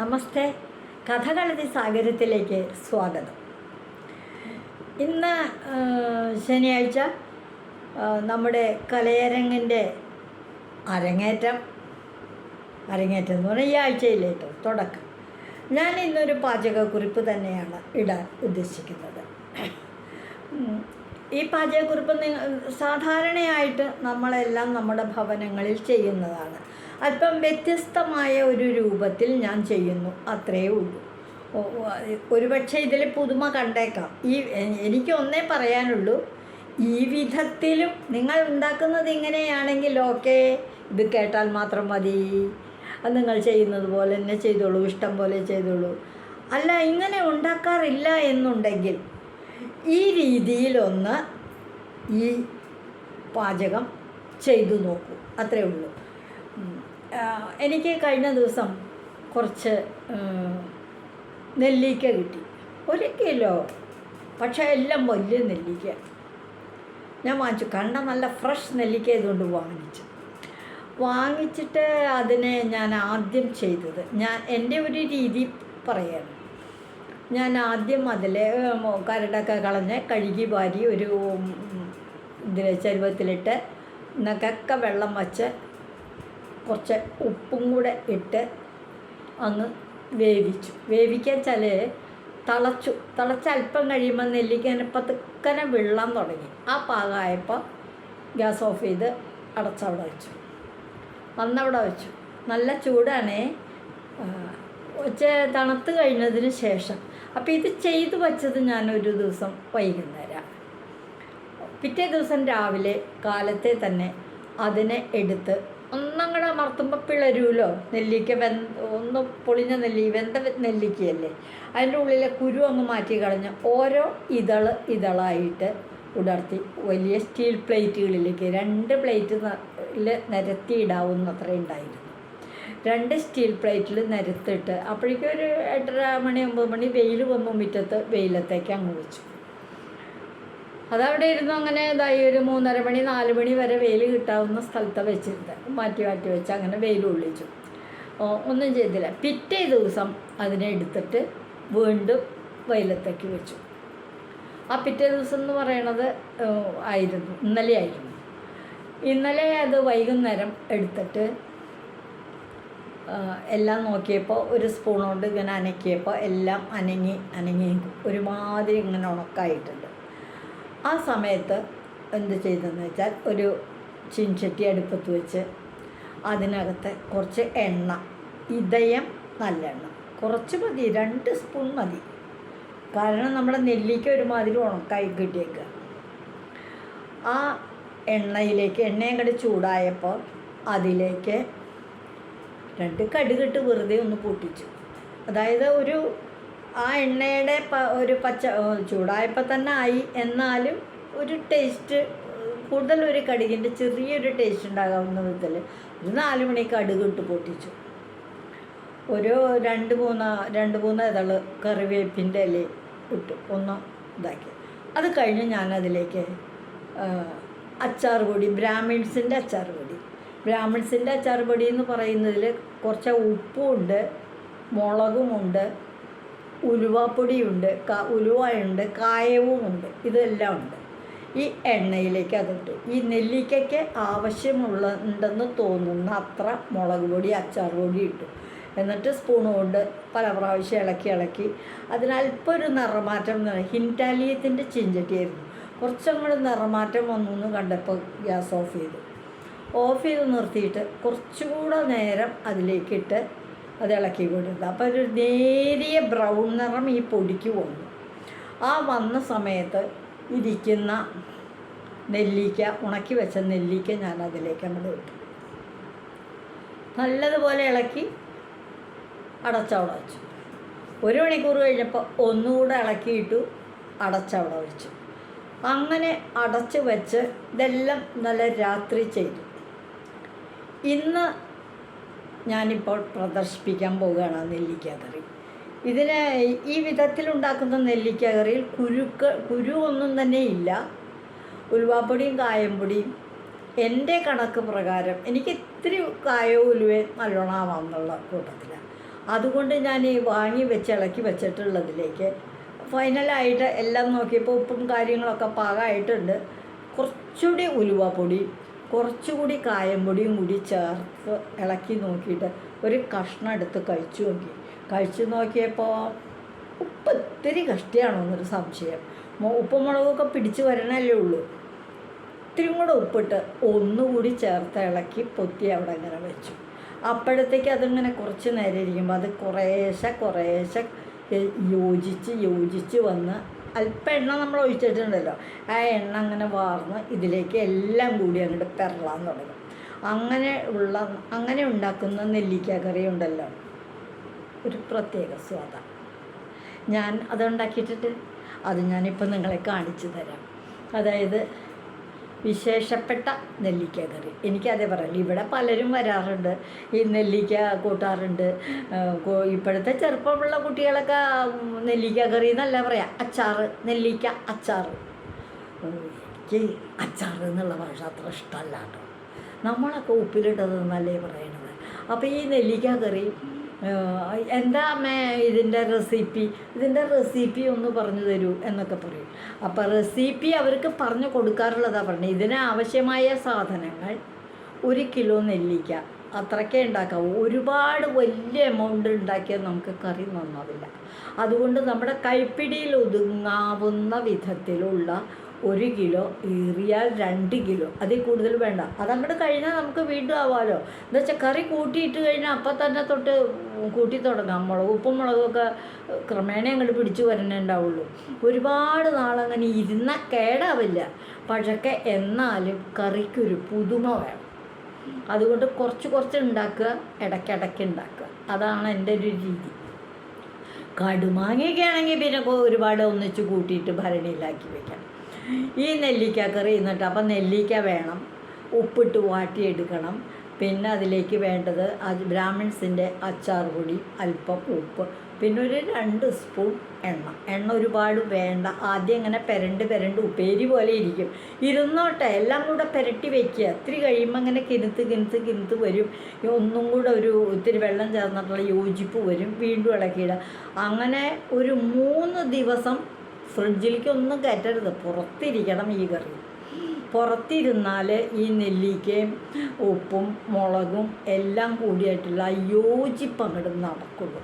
നമസ്തേ. കഥകളതി സാഗരത്തിലേക്ക് സ്വാഗതം. ഇന്ന് ശനിയാഴ്ച നമ്മുടെ കലയരങ്ങിന്റെ അരങ്ങേറ്റം അരങ്ങേറ്റം എന്ന് പറഞ്ഞാൽ ഈ ആഴ്ചയിലേറ്റവും തുടക്കം. ഞാൻ ഇന്നൊരു പാചകക്കുറിപ്പ് തന്നെയാണ് ഇടാൻ ഉദ്ദേശിക്കുന്നത്. ഈ പാചകക്കുറിപ്പ് നിങ്ങൾ സാധാരണയായിട്ട് നമ്മളെല്ലാം നമ്മുടെ ഭവനങ്ങളിൽ ചെയ്യുന്നതാണ്. അല്പം വ്യത്യസ്തമായ ഒരു രൂപത്തിൽ ഞാൻ ചെയ്യുന്നു. അത്രയേ ഉള്ളൂ. ഒരുപക്ഷെ ഇതിൽ പുതുമ കണ്ടേക്കാം. ഈ എനിക്കൊന്നേ പറയാനുള്ളൂ. ഈ വിധത്തിലും നിങ്ങൾ ഉണ്ടാക്കുന്നത് ഇങ്ങനെയാണെങ്കിൽ ഓക്കെ ഇത് കേട്ടാൽ മാത്രം മതി. അത് നിങ്ങൾ ചെയ്യുന്നത് പോലെ തന്നെ ചെയ്തോളൂ ഇഷ്ടം പോലെ ചെയ്തോളൂ. അല്ല ഇങ്ങനെ ഉണ്ടാക്കാറില്ല എന്നുണ്ടെങ്കിൽ ഈ രീതിയിലൊന്ന് ഈ പാചകം ചെയ്തു നോക്കൂ. അത്രേ ഉള്ളൂ. എനിക്ക് കഴിഞ്ഞ ദിവസം കുറച്ച് നെല്ലിക്ക കിട്ടി. ഒരു കിലോ. പക്ഷേ എല്ലാം വലിയ നെല്ലിക്ക. ഞാൻ വാങ്ങിച്ചു. കണ്ട നല്ല ഫ്രഷ് നെല്ലിക്ക ഇതുകൊണ്ട് വാങ്ങിച്ചു. വാങ്ങിച്ചിട്ട് അതിനെ ഞാൻ ആദ്യം ചെയ്തത്. ഞാൻ എന്റെ ഒരു രീതി പറയാണ് ഞാൻ ആദ്യം അതിൽ കരടൊക്കെ കളഞ്ഞ് കഴുകി വാരി ഒരു ഇതിൽ ചരുവത്തിലിട്ട് നകൊക്കെ വെള്ളം വച്ച് കുറച്ച് ഉപ്പും കൂടെ ഇട്ട് അങ്ങ് വേവിച്ചു. വേവിക്കാൻ വെച്ചാൽ തിളച്ചു തിളച്ച് അല്പം കഴിയുമ്പോൾ നെല്ലിക്കനെ പതുക്കനെ വെള്ളം തുടങ്ങി. ആ പാകമായപ്പോൾ ഗ്യാസ് ഓഫ് ചെയ്ത് അടച്ചവിടെ വെച്ചു. വന്നവിടെ വെച്ചു. നല്ല ചൂടാണേ. ഉച്ച തണുത്ത് കഴിഞ്ഞതിന് ശേഷം. അപ്പോൾ ഇത് ചെയ്തു വച്ചത് ഞാൻ ഒരു ദിവസം വൈകുന്നേരം. പിറ്റേ ദിവസം രാവിലെ കാലത്തെ തന്നെ അതിനെ എടുത്ത് ഒന്നങ്ങടെ അമർത്തുമ്പോൾ പിളരുമല്ലോ നെല്ലിക്ക വെ ഒന്ന് പൊളിഞ്ഞ നെല്ലി വെന്ത നെല്ലിക്കയല്ലേ? അതിന്റെ ഉള്ളിലെ കുരു അങ്ങ് മാറ്റി കളഞ്ഞ് ഓരോ ഇതൾ ഇതളായിട്ട് ഉടർത്തി. വലിയ സ്റ്റീൽ പ്ലേറ്റുകളിലേക്ക് രണ്ട് പ്ലേറ്റ് നിരത്തി ഇടാവുന്നത്ര ഉണ്ടായിരുന്നു. രണ്ട് സ്റ്റീൽ പ്ലേറ്റിൽ നിരത്തിട്ട് അപ്പോഴേക്കും ഒരു എട്ടര മണി ഒമ്പത് മണി വെയിൽ വന്നു മുറ്റത്ത് വെയിലത്തേക്ക് അങ്ങ് വെച്ചു. അതവിടെ ഇരുന്ന് അങ്ങനെ ഇതായി ഒരു മൂന്നര മണി നാല് മണി വരെ വെയിൽ കിട്ടാവുന്ന സ്ഥലത്ത് വെച്ചിരുന്നത് മാറ്റി മാറ്റി വെച്ച് അങ്ങനെ വെയിൽ ഒള്ളിച്ചു ഓ, ഒന്നും ചെയ്തില്ല. പിറ്റേ ദിവസം അതിനെ എടുത്തിട്ട് വീണ്ടും വെയിലത്തേക്ക് വെച്ചു. ആ പിറ്റേ ദിവസം എന്ന് പറയണത് ആയിരുന്നു. ഇന്നലെ ആയിരുന്നു. ഇന്നലെ അത് വൈകുന്നേരം എടുത്തിട്ട് എല്ലാം നോക്കിയപ്പോൾ ഒരു സ്പൂൺ കൊണ്ട് ഇങ്ങനെ അനക്കിയപ്പോൾ എല്ലാം അനങ്ങി അനങ്ങി. ഒരുമാതിരി ഇങ്ങനെ ഉണക്കായിട്ടുണ്ട്. ആ സമയത്ത് എന്ത് ചെയ്തെന്ന് വെച്ചാൽ ഒരു ചീൻചട്ടി അടുപ്പത്ത് വെച്ച് അതിനകത്ത് കുറച്ച് എണ്ണ ഇതയം നല്ലെണ്ണ. കുറച്ച് മതി രണ്ട് സ്പൂൺ മതി. കാരണം നമ്മുടെ നെല്ലിക്ക ഒരുമാതിരി ഉണക്കായി കിട്ടിയേക്കുക ആ എണ്ണയിലേക്ക് എണ്ണയും കൂടി ചൂടായപ്പോൾ അതിലേക്ക് രണ്ട് കടുകിട്ട് വെറുതെ ഒന്ന് പൊട്ടിച്ചു. അതായത് ഒരു ആ എണ്ണയുടെ പ- ഒരു പച്ച ചൂടായപ്പോൾ തന്നെ ആയി. എന്നാലും ഒരു ടേസ്റ്റ് കൂടുതൽ ഒരു കടുകിന്റെ ചെറിയൊരു ടേസ്റ്റ് ഉണ്ടാകാവുന്ന വിധത്തിൽ ഒരു നാല് മണി കടുകിട്ട് പൊട്ടിച്ചു. ഒരു രണ്ട് മൂന്ന് രണ്ട് മൂന്ന് ഇതൾ കറിവേപ്പിന്റെ ഇല ഇട്ട് ഒന്ന് ഇതാക്കി. അത് കഴിഞ്ഞ് ഞാനതിലേക്ക് അച്ചാർ പൊടി ബ്രാഹ്മിൺസിന്റെ അച്ചാർ പൊടി. ബ്രാഹ്മിൺസിന്റെ അച്ചാർ പൊടി എന്ന് പറയുന്നതിൽ കുറച്ച് ഉപ്പുമുണ്ട് മുളകുമുണ്ട് ഉലുവാപ്പൊടിയുണ്ട് ക ഉലുവയുണ്ട് കായവുമുണ്ട് ഇതെല്ലാം ഉണ്ട് ഈ എണ്ണയിലേക്ക് അതിട്ട്. ഈ നെല്ലിക്കയ്ക്ക് ആവശ്യമുള്ള ഉണ്ടെന്ന് തോന്നുന്ന അത്ര മുളക് പൊടി അച്ചാർ പൊടി ഇട്ടു. എന്നിട്ട് സ്പൂൺ കൊണ്ട് പല പ്രാവശ്യം ഇളക്കി ഇളക്കി. അതിനല്പം ഒരു നിറമാറ്റം എന്ന് പറയുന്നത് ഹിന്റാലിയത്തിന്റെ ചിഞ്ചട്ടിയായിരുന്നു. കുറച്ചും കൂടെ നിറമാറ്റം വന്നു എന്ന് കണ്ടപ്പോൾ ഗ്യാസ് ഓഫ് ചെയ്തു. ഓഫ് ചെയ്ത് നിർത്തിയിട്ട് കുറച്ചുകൂടെ നേരം അതിലേക്കിട്ട് അത് ഇളക്കി കൊടുക്കുക അപ്പോൾ ഒരു നേരിയ ബ്രൗൺ നിറം ഈ പൊടിക്ക് വന്നു. ആ വന്ന സമയത്ത് ഇരിക്കുന്ന നെല്ലിക്ക ഉണക്കി വെച്ച നെല്ലിക്ക ഞാൻ അതിലേക്ക് അങ്ങോട്ട് ഇട്ടു. നല്ലതുപോലെ ഇളക്കി അടച്ചവിടെ വെച്ചു. ഒരു മണിക്കൂർ കഴിഞ്ഞപ്പോൾ ഒന്നുകൂടെ ഇളക്കിയിട്ടു അടച്ചവിടെ വെച്ചു. അങ്ങനെ അടച്ച് വെച്ച് ഇതെല്ലാം നല്ല രാത്രി ചെയ്തു. ഇന്ന് ഞാനിപ്പോൾ പ്രദർശിപ്പിക്കാൻ പോവുകയാണ് നെല്ലിക്ക കറി. ഇതിന് ഈ വിധത്തിലുണ്ടാക്കുന്ന നെല്ലിക്ക കറിയിൽ കുരുക്ക് കുരു ഒന്നും തന്നെ ഇല്ല. ഉലുവാപ്പൊടിയും കായംപൊടിയും. എന്റെ കണക്ക് പ്രകാരം എനിക്ക് ഇത്തിരി കായോ ഉലുവേ നല്ലോണം ആവാമെന്നുള്ള കൂട്ടത്തിലാണ് അതുകൊണ്ട് ഞാൻ ഈ വാങ്ങി വെച്ച് ഇളക്കി വെച്ചിട്ടുള്ളതിലേക്ക് ഫൈനലായിട്ട് എല്ലാം നോക്കിയപ്പോൾ ഉപ്പും കാര്യങ്ങളൊക്കെ പാകമായിട്ടുണ്ട്. കുറച്ചുകൂടി ഉലുവപ്പൊടി കുറച്ചുകൂടി കായംപൊടിയും കൂടി ചേർത്ത് ഇളക്കി നോക്കിയിട്ട് ഒരു കഷ്ണം എടുത്ത് കഴിച്ചു നോക്കി. കഴിച്ചു നോക്കിയപ്പോൾ ഉപ്പ് ഇത്തിരി കഷ്ടിയാണോ എന്നൊരു സംശയം. ഉപ്പുമുളകൊക്കെ ഉപ്പും മുളകൊക്കെ പിടിച്ച് വരണല്ലേ ഉള്ളൂ. ഇത്തിരി കൂടെ ഉപ്പിട്ട് ഒന്നുകൂടി ചേർത്ത് ഇളക്കി പൊത്തി അവിടെ അങ്ങനെ വെച്ചു. അപ്പോഴത്തേക്ക് അതിങ്ങനെ കുറച്ച് നേരം ഇരിക്കുമ്പോൾ അത് കുറേശ്ശെ കുറേശ്ശെ യോജിച്ച് യോജിച്ച് വന്ന് അല്പം എണ്ണ നമ്മൾ ഒഴിച്ചിട്ടുണ്ടല്ലോ. ആ എണ്ണ അങ്ങനെ വാർന്ന് ഇതിലേക്ക് എല്ലാം കൂടി അങ്ങോട്ട് പെരളാൻ തുടങ്ങും. അങ്ങനെ ഉള്ള അങ്ങനെ ഉണ്ടാക്കുന്ന നെല്ലിക്ക കറി ഉണ്ടല്ലോ. ഒരു പ്രത്യേക സ്വാദാണ് ഞാൻ അതുണ്ടാക്കിയിട്ടുണ്ട് അത് ഞാനിപ്പോൾ നിങ്ങളെ കാണിച്ചു തരാം. അതായത് വിശേഷപ്പെട്ട നെല്ലിക്ക കറി എനിക്കതേ പറയുള്ളൂ ഇവിടെ പലരും വരാറുണ്ട്. ഈ നെല്ലിക്ക കൂട്ടാറുണ്ട്. ഇപ്പോഴത്തെ ചെറുപ്പമുള്ള കുട്ടികളൊക്കെ നെല്ലിക്ക കറി എന്നല്ല പറയാം. അച്ചാറ് നെല്ലിക്ക അച്ചാറ്. എനിക്ക് അച്ചാറ് എന്നുള്ള ഭാഷ അത്ര ഇഷ്ടമല്ല കേട്ടോ. നമ്മളൊക്കെ ഉപ്പിലിട്ടത് എന്നല്ലേ പറയണത്. അപ്പോൾ ഈ നെല്ലിക്ക കറി എന്താ അമ്മേ ഇതിന്റെ റെസിപ്പി ഇതിന്റെ റെസിപ്പി ഒന്ന് പറഞ്ഞു തരൂ എന്നൊക്കെ പറയും. അപ്പോൾ റെസിപ്പി അവർക്ക് പറഞ്ഞു കൊടുക്കാറുള്ളതാണ് പറഞ്ഞത് ഇതിന് ആവശ്യമായ സാധനങ്ങൾ ഒരു കിലോ നെല്ലിക്ക അത്രക്കേ ഉണ്ടാക്കാവൂ. ഒരുപാട് വലിയ എമൗണ്ട് ഉണ്ടാക്കിയാൽ നമുക്ക് കറി നന്നാവില്ല. അതുകൊണ്ട് നമ്മുടെ കൈപ്പിടിയിൽ ഒതുങ്ങാവുന്ന വിധത്തിലുള്ള ഒരു കിലോ ഏറിയാൽ രണ്ട് കിലോ. അതിൽ കൂടുതൽ വേണ്ട. അതങ്ങോട്ട് കഴിഞ്ഞാൽ നമുക്ക് വീണ്ടും ആവാമല്ലോ എന്താ വെച്ചാൽ കറി കൂട്ടിയിട്ട് കഴിഞ്ഞാൽ അപ്പം തന്നെ തൊട്ട് കൂട്ടി തുടങ്ങാം. മുളക് ഉപ്പും മുളകൊക്കെ ക്രമേണ അങ്ങോട്ട് പിടിച്ചു വരണേ ഉണ്ടാവുള്ളൂ. ഒരുപാട് നാളങ്ങനെ ഇരുന്നാൽ കേടാവില്ല. പക്ഷേ എന്നാലും കറിക്കൊരു പുതുമ വേണം. അതുകൊണ്ട് കുറച്ച് കുറച്ച് ഉണ്ടാക്കുക ഇടയ്ക്കിടയ്ക്ക് ഉണ്ടാക്കുക. അതാണ് എന്റെ ഒരു രീതി. കടുമാങ്ങയൊക്കെ ആണെങ്കിൽ പിന്നെ ഒരുപാട് ഒന്നിച്ച് കൂട്ടിയിട്ട് ഭരണിയിലാക്കി വെക്കാം. ഈ നെല്ലിക്ക കറി എന്നിട്ട് അപ്പം നെല്ലിക്ക വേണം. ഉപ്പിട്ട് വാട്ടിയെടുക്കണം. പിന്നെ അതിലേക്ക് വേണ്ടത് ബ്രാഹ്മിൺസിന്റെ അച്ചാർ പൊടി അല്പം ഉപ്പ് പിന്നെ ഒരു രണ്ട് സ്പൂൺ എണ്ണ. എണ്ണ ഒരുപാട് വേണ്ട. ആദ്യം ഇങ്ങനെ പെരണ്ട് പെരണ്ട് ഉപ്പേരി പോലെ ഇരിക്കും. ഇരുന്നോട്ടെ എല്ലാം കൂടെ പെരട്ടി വെക്കുക. ഇത്തിരി കഴിയുമ്പോൾ ഇങ്ങനെ കിനുത്ത് കിനുത്ത് കിനുത്ത് വരും. ഒന്നും കൂടെ ഒരു ഇത്തിരി വെള്ളം ചേർന്നിട്ടുള്ള യോജിപ്പ് വരും. വീണ്ടും ഇളക്കിയിടുക അങ്ങനെ ഒരു മൂന്ന് ദിവസം ഫ്രിഡ്ജിലേക്ക് ഒന്നും കയറ്റരുത്. പുറത്തിരിക്കണം ഈ കറി. പുറത്തിരുന്നാൽ ഈ നെല്ലിക്കയും ഉപ്പും മുളകും എല്ലാം കൂടിയായിട്ടുള്ള യോജിപ്പങ്ങട് യോജിപ്പ് അങ്ങോട്ട് നടക്കുള്ളൂ.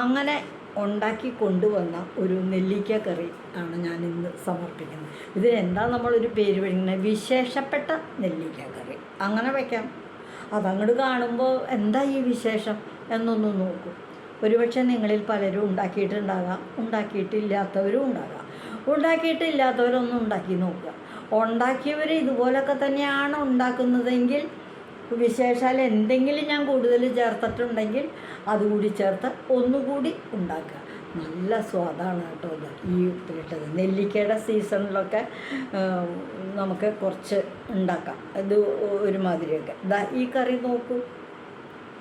അങ്ങനെ ഉണ്ടാക്കി കൊണ്ടുവന്ന ഒരു നെല്ലിക്ക കറി ആണ് ഞാൻ ഇന്ന് സമർപ്പിക്കുന്നത് ഇതിനെന്താ നമ്മളൊരു പേര് വിളിക്കുന്നത് വിശേഷപ്പെട്ട നെല്ലിക്ക കറി. അങ്ങനെ വയ്ക്കാം അതങ്ങോട്ട് കാണുമ്പോൾ എന്താ ഈ വിശേഷം എന്നൊന്ന് നോക്കൂ. ഒരുപക്ഷെ നിങ്ങളിൽ പലരും ഉണ്ടാക്കിയിട്ടുണ്ടാകാം ഉണ്ടാക്കിയിട്ടില്ലാത്തവരും ഉണ്ടാകാം. ഉണ്ടാക്കിയിട്ടില്ലാത്തവരൊന്നും ഉണ്ടാക്കി നോക്കുക. ഉണ്ടാക്കിയവർ ഇതുപോലൊക്കെ തന്നെയാണ് ഉണ്ടാക്കുന്നതെങ്കിൽ വിശേഷാൽ എന്തെങ്കിലും ഞാൻ കൂടുതൽ ചേർത്തിട്ടുണ്ടെങ്കിൽ അതുകൂടി ചേർത്ത് ഒന്നുകൂടി ഉണ്ടാക്കുക. നല്ല സ്വാദാണ് കേട്ടോ ഇത്. ഈ ഉപ്പിലിട്ടത്. നെല്ലിക്കയുടെ സീസണിലൊക്കെ നമുക്ക് കുറച്ച് ഉണ്ടാക്കാം. ഇത് ഒരുമാതിരിയൊക്കെ. ഈ കറി നോക്കൂ.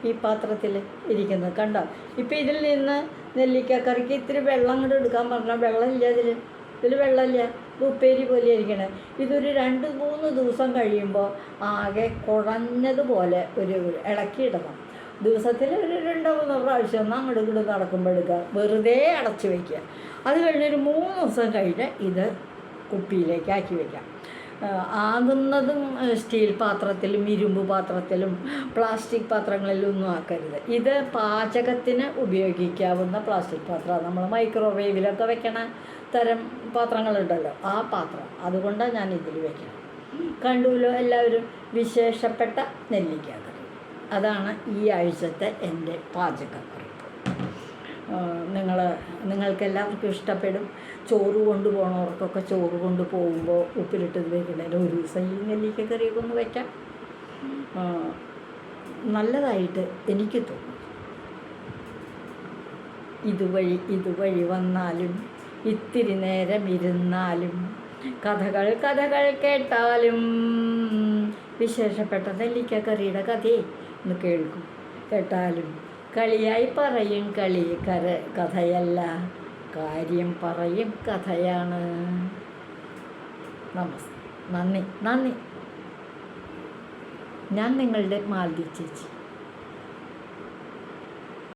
ഈ പാത്രത്തിൽ ഇരിക്കുന്നത്. കണ്ടോ? ഇപ്പം ഇതിൽ നിന്ന് നെല്ലിക്ക കറിക്ക് ഇത്തിരി വെള്ളം കൂടെ എടുക്കാൻ പറഞ്ഞാൽ വെള്ളമില്ല ഇതിൽ ഇതിൽ വെള്ളമില്ല. ഇത് ഉപ്പേരി പോലെ ഇരിക്കണേ. ഇതൊരു രണ്ട് മൂന്ന് ദിവസം കഴിയുമ്പോൾ ആകെ കുറഞ്ഞതുപോലെ ഒരു ഇളക്കി ഇളക്കിയിടണം ദിവസത്തിൽ ഒരു രണ്ടോ മൂന്നോ പ്രാവശ്യം ഒന്ന് അങ്ങോട്ട് ഇങ്ങോട്ട് നടക്കുമ്പോൾ എടുക്കുക. വെറുതെ അടച്ചു വയ്ക്കുക അത് കഴിഞ്ഞൊരു മൂന്ന് ദിവസം കഴിഞ്ഞ് ഇത് കുപ്പിയിലേക്ക് ആക്കി വയ്ക്കാം ആകുന്നതും സ്റ്റീൽ പാത്രത്തിലും ഇരുമ്പ് പാത്രത്തിലും പ്ലാസ്റ്റിക് പാത്രങ്ങളിലൊന്നും ആക്കരുത്. ഇത് പാചകത്തിന് ഉപയോഗിക്കാവുന്ന പ്ലാസ്റ്റിക് പാത്രമാണ്. നമ്മൾ മൈക്രോവേവിലൊക്കെ വെക്കണ തരം പാത്രങ്ങളുണ്ടല്ലോ ആ പാത്രം. അതുകൊണ്ടാണ് ഞാൻ ഇതിൽ വെക്കണം കണ്ടുവല്ലോ എല്ലാവരും വിശേഷപ്പെട്ട നെല്ലിക്ക അതാണ് ഈ ആഴ്ചത്തെ എന്റെ പാചകക്കുറിപ്പ് നിങ്ങൾ നിങ്ങൾക്കെല്ലാവർക്കും ഇഷ്ടപ്പെടും. ചോറ് കൊണ്ടുപോകണവർക്കൊക്കെ ചോറ് കൊണ്ട് പോകുമ്പോൾ ഉപ്പിലിട്ടത് വെക്കണേൽ ഒരു ദിവസം ഈ നെല്ലിക്ക കറിയൊക്കെ ഒന്ന് വയ്ക്കാം നല്ലതായിട്ട് എനിക്ക് തോന്നും. ഇതുവഴി ഇതുവഴി വന്നാലും ഇത്തിരി നേരം ഇരുന്നാലും കഥകൾ കഥകൾ കേട്ടാലും വിശേഷപ്പെട്ട നെല്ലിക്ക കറിയുടെ കഥയെ ഒന്ന് കേൾക്കും. കേട്ടാലും കളിയായി പറയും കളി കര കഥയല്ല. കാര്യം പറയും കഥയാണ്. നമസ്തേ നന്ദി നന്ദി. ഞാൻ നിങ്ങളുടെ മാലതി ചേച്ചി.